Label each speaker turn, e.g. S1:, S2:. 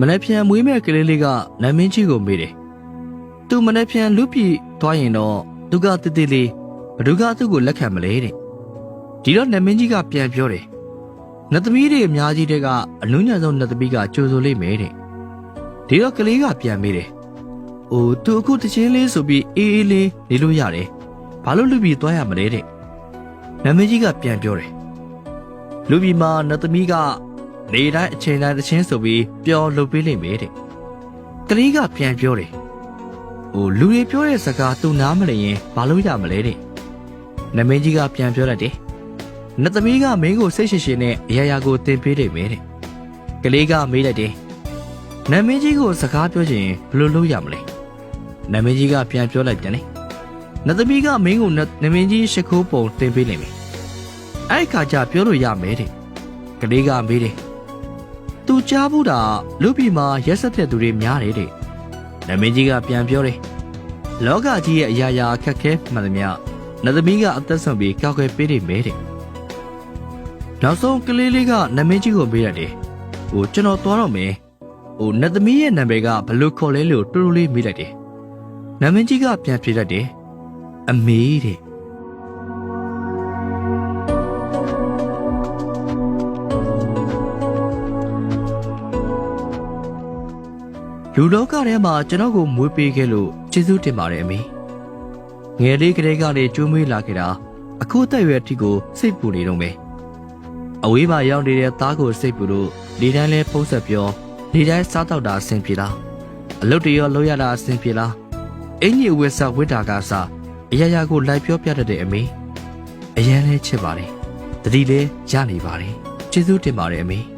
S1: မနေ့ပြန်မွေးမဲ့ကလေးလေးကနမင်းကြီးကိုမေးတယ်။သူမနေ့ပြန်လူပြည်သွားရင်တော့သူကတည်တည်လေးဘ누구ကသူ့ကိုလက်ခံမလဲတဲ့။ဒီတော့နမင်းကြီးကပြန်ပြောတယ်။နတ်သမီးတွေအများကြီးတဲကအလုံးညံဆုံးနတ်သမီးကကြိုဆိုလိမ့်မယ်တဲ့။ဒီတော့ကလေးကပြန်မေးတယ်။အိုသူအခုတချင်းလေးဆိုပြီးအေးအေးလေးနေလို့ရတယ်။ဘာလို့လူပြည်သွားရမလဲတဲ့။နမင်းကြီးကပြန်ပြောတယ်။လူပြည်မှာနတ်သမီးက နေတိုင်းအချိန်တိုင်းတချင်းဆိုပြီးပျော်လုပ်ပေးလိမ့်မယ်တဲ့။ကလေးကပြန်ပြောတယ်။ဟိုလူတွေပြောတဲ့စကားသူနားမလည်ရင်ဘာလို့ရမလဲတဲ့။နမင်းကြီးကပြန်ပြောလိုက်တယ်။နတ်သမီးကမင်းကိုစိတ်ရှိရှိနဲ့အရာရာကိုတင်ပေးလိမ့်မယ်တဲ့။ကလေးကမေးလိုက်တယ်။နမင်းကြီးကိုစကားပြောချင်ဘယ်လိုလုပ်ရမလဲ။နမင်းကြီးကပြန်ပြောလိုက်ပြန်တယ်။နတ်သမီးကမင်းကိုနတ်နမင်းကြီးရှ िख ိုးပုံတင်ပေးလိမ့်မယ်။အဲ့ဒီခါကျပြောလို့ရမယ်တဲ့။ကလေးကမေးတယ်။ သူကြားဘူးတာလူပြည်မှာရက်ဆက်တဲ့သူတွေများတယ်တဲ့။နမင်းကြီးကပြန်ပြောတယ်။လောကကြီးရဲ့အရာရာအခက်ခဲမှန်သမျှနတ်သမီးကအသက်ဆုံးပြီးကောက်ွယ်ပေးနေမယ်တဲ့။နောက်ဆုံးကလေးလေးကနမင်းကြီးကိုမေးရတယ်။ဟိုကျွန်တော်သွားတော့မယ်။ဟိုနတ်သမီးရဲ့နာမည်ကဘယ်လို့ခေါ်လဲလို့တူတူလေးမေးလိုက်တယ်။နမင်းကြီးကပြန်ဖြေလိုက်တယ်။အမေတဲ့။ လူလောကထဲမှာကျွန်တော်ကိုမွေးပေးခဲ့လို့ကျေးဇူးတင်ပါတယ်အမေငယ်လေးကလေးကနေကျွေးမွေးလာခဲ့တာအခုအသက်အရွယ်အထိကိုစိတ်ပူနေတော့မယ်အဝေးမှာရောက်နေတဲ့သားကိုစိတ်ပူလို့ဒီတိုင်းလဲဖုံးဆက်ပြောဒီတိုင်းစားတော့တာအဆင်ပြေလားအလုပ်တွေရောလုပ်ရတာအဆင်ပြေလားအင်ကြီးဝက်ဆက်ဝစ်တာကစားအရာရာကိုလိုက်ပြောပြတတ်တဲ့အမေအရန်လဲချစ်ပါတယ်တတိလဲရနေပါတယ်ကျေးဇူးတင်ပါတယ်အမေ